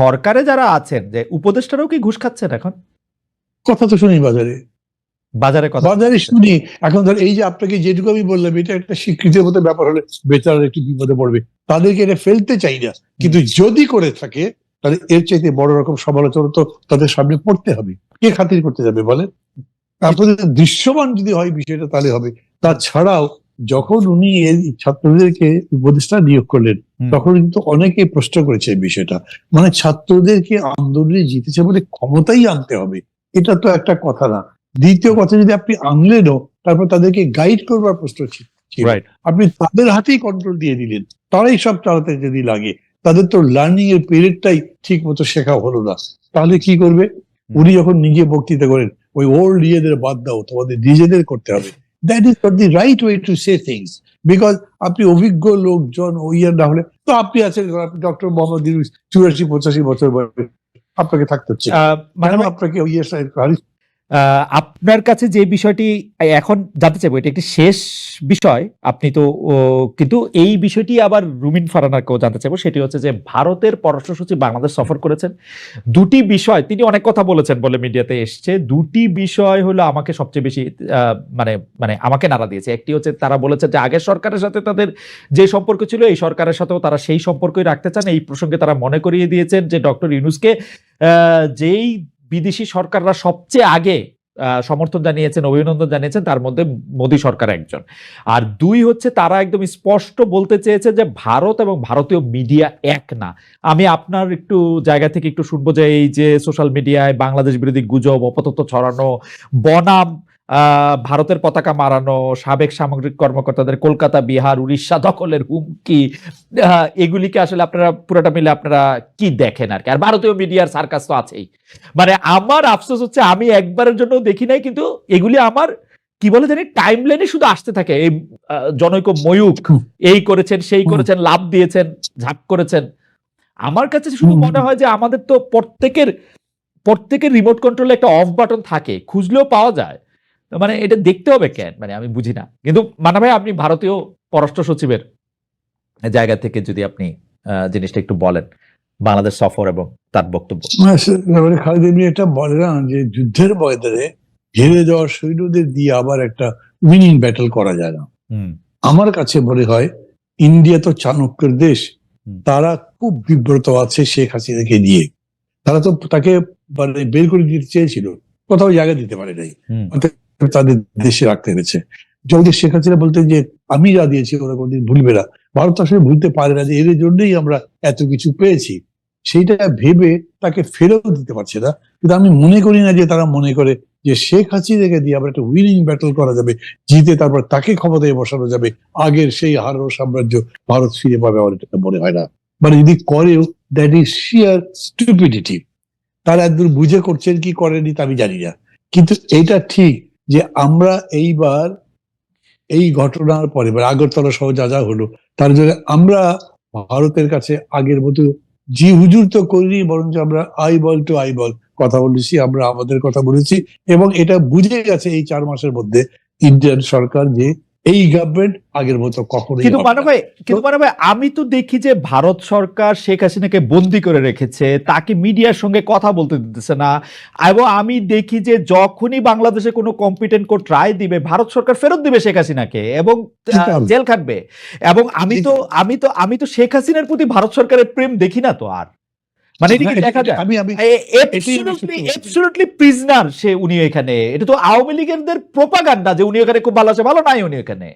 সরকারে যারা আছেন যে উপদেষ্টারাও কি ঘুষ খাচ্ছেন এখন? কথা তো শুনি বাজারে। বাজারে কথা বাজারে শুনি। এখন ধর এই যে আপনাকে যেটুকু আমি বললাম এটা একটা স্বীকৃতির মতো ব্যাপার হলে বেচারা একটু বিপদে পড়বে। তাদেরকে এটা ফেলতে চাই না। কিন্তু যদি করে থাকে তাহলে এর চাইতে বড় রকম সমালোচনা তো তাদের সামনে পড়তে হবে। কে খাতির করতে যাবে বলেন? তারপরে দৃশ্যমান যদি হয় বিষয়টা তাহলে হবে। তাছাড়াও যখন উনি এই ছাত্রদেরকে উপদেষ্টা নিয়োগ করলেন তখন কিন্তু অনেকে প্রশ্ন করেছে এই বিষয়টা। মানে ছাত্রদেরকে আন্দোলনে জিতেছে বলে ক্ষমতাই আনতে হবে এটা তো একটা কথা না। দ্বিতীয় কথা যদি আপনি আনলেনও তারপর তাদেরকে গাইড করবার প্রশ্ন। আপনি তাদের হাতেই কন্ট্রোল দিয়ে দিলেন তারাই সব চালাতে যদি লাগে তাদের তো লার্নিং এর পিরিয়ডটাই ঠিক মতো শেখা হলো না। তাহলে কি করবে? উনি যখন নিজে বক্তৃতা করেন ওই ওল্ড ইয়েদের বাদ দাও তোমাদের নিজেদের করতে হবে। That is not the right way to say things because আপনি অভিজ্ঞ লোকজন ওই ইয়ার না হলে তো আপনি আছেন আপনি ডক্টর মোহাম্মদ চুরাশি পঁচাশি বছর বয়সে আপনাকে থাকতে হচ্ছে। আহ, মানে আপনাকে ওই ইয়ের আহ, আপনার কাছে যে বিষয়টি, এখন জানতে চাইব, এটা একটি শেষ বিষয়। আপনি তো কিন্তু এই বিষয়টি আবার রুমিন ফারানাকেও জানতে চাইব। সেটি হচ্ছে যে ভারতের পররাষ্ট্র সচিব বাংলাদেশ সফর করেছেন। দুটি বিষয়, তিনি অনেক কথা বলেছেন বলে মিডিয়াতে এসছে। দুটি বিষয় হলো আমাকে সবচেয়ে বেশি মানে মানে আমাকে নাড়া দিয়েছে। একটি হচ্ছে তারা বলেছে যে আগের সরকারের সাথে তাদের যে সম্পর্ক ছিল, এই সরকারের সাথেও তারা সেই সম্পর্কই রাখতে চান। এই প্রসঙ্গে তারা মনে করিয়ে দিয়েছেন যে ডক্টর ইউনুসকে যেই বিদেশি সরকাররা সবচেয়ে আগে সমর্থন জানিয়েছেন, অভিনন্দন জানিয়েছেন, তার মধ্যে মোদী সরকার একজন। আর দুই হচ্ছে তারা একদম স্পষ্ট বলতে চেয়েছে যে ভারত এবং ভারতীয় মিডিয়া এক না। আমি আপনার একটু জায়গা থেকে একটু শুনব যে এই যে সোশ্যাল মিডিয়ায় বাংলাদেশ বিরোধী গুজব অপতত্ব ছড়ানো, বনাম ভারতের পতাকা মারানো সাবেক সামগ্রিক কর্মকর্তাদের কলকাতা বিহার উড়িষ্যা দখলের হুমকি এগুলিকে আসলে আপনারা পুরোটা মিলে আপনারা কি দেখেন আর কি? আর ভারতীয় মিডিয়ার সার্কাস তো আছেই। মানে আমার আফসোস হচ্ছে আমি একবারের জন্য দেখি নাই কিন্তু এগুলি আমার কি বলে জানি টাইম লাইনে শুধু আসতে থাকে। এই জনৈক ময়ূক এই করেছেন সেই করেছেন লাভ দিয়েছেন ঝাঁপ করেছেন। আমার কাছে শুধু মনে হয় যে আমাদের তো প্রত্যেকের প্রত্যেকের রিমোট কন্ট্রোলে একটা অফ বাটন থাকে খুঁজলেও পাওয়া যায়। মানে এটা দেখতে হবে কেন? মানে আমি বুঝি না। কিন্তু মানা ভাই আপনি ভারতীয় পররাষ্ট্র সচিবের জায়গা থেকে যদি আপনি জিনিসটা একটু বলেন। বাংলাদেশ সফর এবং তার বক্তব্য। এবারে খালেদ এমনি এটা বলে না যে যুদ্ধের ময়দানে হেরে যাওয়া সৈন্যদের দিয়ে আবার একটা উইনিং ব্যাটল করা যায় না। আমার কাছে মনে হয় ইন্ডিয়া তো চাণক্যের দেশ। তারা খুব বিব্রত আছে শেখ হাসিনাকে নিয়ে। তারা তো তাকে মানে বের করে দিতে চেয়েছিল। কোথাও জায়গা দিতে পারে নাই। তাদের দেশে রাখতে পেরেছে যদি শেখ হাসিনা বলতেন যে, আমি যা দিয়েছি ওরা কোনদিন ভুলবে না। ভারত আসলে ভুলতে পারে না যে এর জন্যই আমরা এত কিছু পেয়েছি। সেইটা ভেবে তাকে ফেরত দিতে পারছে না। কিন্তু আমি মনে করি না যে, তারা মনে করে যে, শেখ হাসিনাকে দিয়ে আবার একটা উইনিং ব্যাটল করা যাবে, জিতে তারপর তাকে ক্ষমতায় বসানো যাবে। আগের সেই হারো সাম্রাজ্য ভারত ফিরে পাবে আমার এটা মনে হয় না। মানে যদি করেও দ্যাট ইজ শিয়ার স্টুপিডিটি তারা একদম বুঝে করছেন কি করেনি তা আমি জানি না। কিন্তু এটা ঠিক যে আমরা এইবার এই ঘটনার পরে আগরতলা সহ যা যা হলো, তার জন্য আমরা ভারতের কাছে আগের মতো জি হুজুর তো করিনি, বরঞ্চ আমরা eyeball to eyeball কথা বলেছি, আমরা আমাদের কথা বলেছি এবং এটা বুঝে গেছে এই চার মাসের মধ্যে ইন্ডিয়ান সরকার যে এই গভর্নমেন্ট আগের মতো কখনোই কিন্তু মানে ভাই কিন্তু মানে ভাই আমি তো দেখি যে ভারত সরকার শেখ হাসিনাকে বন্দি করে রেখেছে তাকে মিডিয়ার সঙ্গে কথা বলতে দিতেছে না এবং আমি দেখি যে যখনই বাংলাদেশে কোনো কম্পিটেন্ট কোর্ট রায় দিবে ভারত সরকার ফেরত দিবে শেখ হাসিনাকে এবং। জেল খাটবে। এবং আমি তো আমি তো আমি তো শেখ হাসিনার প্রতি ভারত সরকারের প্রেম দেখি না তো আর। মানে এটা কি দেখা যায়? আমি আমি। এবসলিউটলি প্রিজনার সে উনি এখানে। এটা তো আওয়ামী লীগের প্রোপাগান্ডা যে উনি এখানে খুব ভালো আছে ভালো নাই উনি এখানে।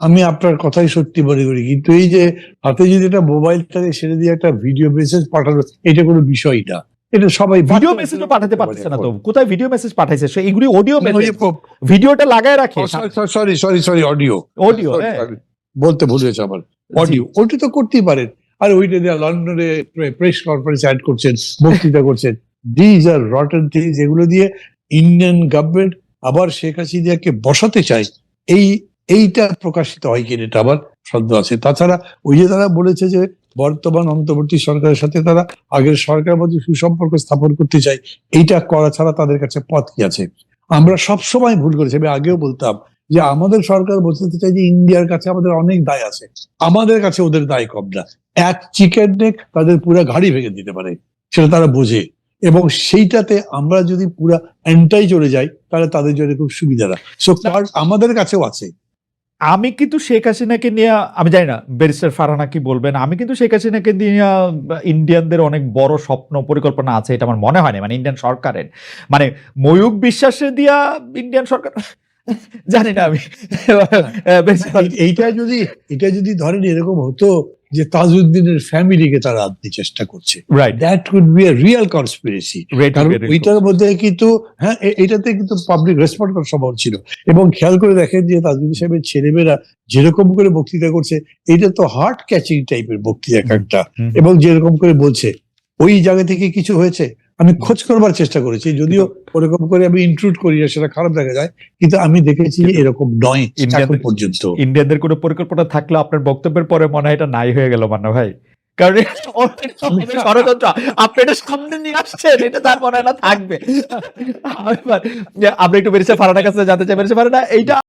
আমি- আপনার কথাই সত্যি মনে করি কিন্তু এই যে হাতে যদি একটা মোবাইল থাকে সেটা দিয়ে একটা ভিডিও মেসেজ পাঠানো এটা কোনো বিষয় না। এটা সবাই ভিডিও মেসেজও পাঠাতে পারতেছে না তো। কোথায় ভিডিও মেসেজ পাঠাইছে? সে এগুলি অডিও মেসেজ ভিডিওটা লাগায় রাখে। Sorry sorry sorry audio audio বলতে ভুল হয়েছে আমার। অডিও ওটা তো করতেই পারেন। আর ওইটা দিয়ে লন্ডনে প্রেস কনফারেন্স অ্যাড করছেন, বক্তৃতা করছেন দিজ আর রটন থিংস এগুলো দিয়ে ইন্ডিয়ান গভর্নমেন্ট আবার শেখ হাসিনাকে বসাতে চায়। এই, এইটা প্রকাশিত হয় কিনা এটা আবার সন্দেহ আছে। তাছাড়া ওই যে তারা বলেছে যে বর্তমান অন্তর্বর্তী সরকারের সাথে তারা আগের সরকারের মধ্যে সুসম্পর্ক স্থাপন করতে চায়, এইটা করা ছাড়া তাদের কাছে পথ কি আছে? আমরা সব সময় ভুল করেছি, আমি আগেও বলতাম যে আমাদের সরকার বোঝাতে চাই যে ইন্ডিয়ার কাছে আমাদের অনেক দায় আছে। আমাদের কাছে ওদের দায় কম না। এক চিকেন নেক তাদের পুরো গাড়ি ভেঙে দিতে পারে সেটা তারা বোঝে। এবং সেইটাতে আমরা যদি পুরা এন্টাই চলে যাই তাহলে তাদের জন্য খুব সুবিধা না। সো আমাদের কাছেও আছে। আমি কিন্তু শেখ হাসিনাকে নিয়ে আমি জানি না ব্যারিস্টার ফারহানা কি বলবেন? আমি কিন্তু শেখ হাসিনাকে নিয়ে ইন্ডিয়ানদের অনেক বড় স্বপ্ন পরিকল্পনা আছে এটা আমার মনে হয় না মানে ইন্ডিয়ান সরকারের। মানে ময়ূক বিশ্বাসে দিয়া ইন্ডিয়ান সরকার জানি না আমি। এইটা যদি এটা যদি ধরেন এরকম হতো যে তাজউদ্দিনের ফ্যামিলিকে তারা আনতে চেষ্টা করছে right that could be a real conspiracy কারণ ওইটার মধ্যে কিন্তু হ্যাঁ এটাতে কিন্তু পাবলিক রেসপন্ড করার সম্ভব ছিল। এবং খেয়াল করে দেখেন যে তাজুদ্দিন সাহেবের ছেলেমেয়েরা যেরকম করে বক্তৃতা করছে এটা তো হার্ট ক্যাচিং টাইপের বক্তৃতা একটা। এবং যেরকম করে বলছে ওই জায়গা থেকে কিছু হয়েছে? আমি খোঁজ করবার চেষ্টা করেছি যদিও ওরকম করে আমি ইনক্লুড করি সেটা খারাপ দেখা যায় কিন্তু আমি দেখেছি এরকম নয় এখন পর্যন্ত। ইন্ডিয়ানদের কোনো পরিকল্পনা থাকলে আপনার বক্তব্যের পরে মনে হয় এটা নাই হয়ে গেল মান্না ভাই। কারণ ষড়যন্ত্র। আপনি এটা সামনে নিয়ে আসছেন এটা তার মনে হয় না থাকবে। আমরা একটু বেরিয়েছে ফারানার কাছে জানতে চাই বেরিয়েছে ফারানা এইটা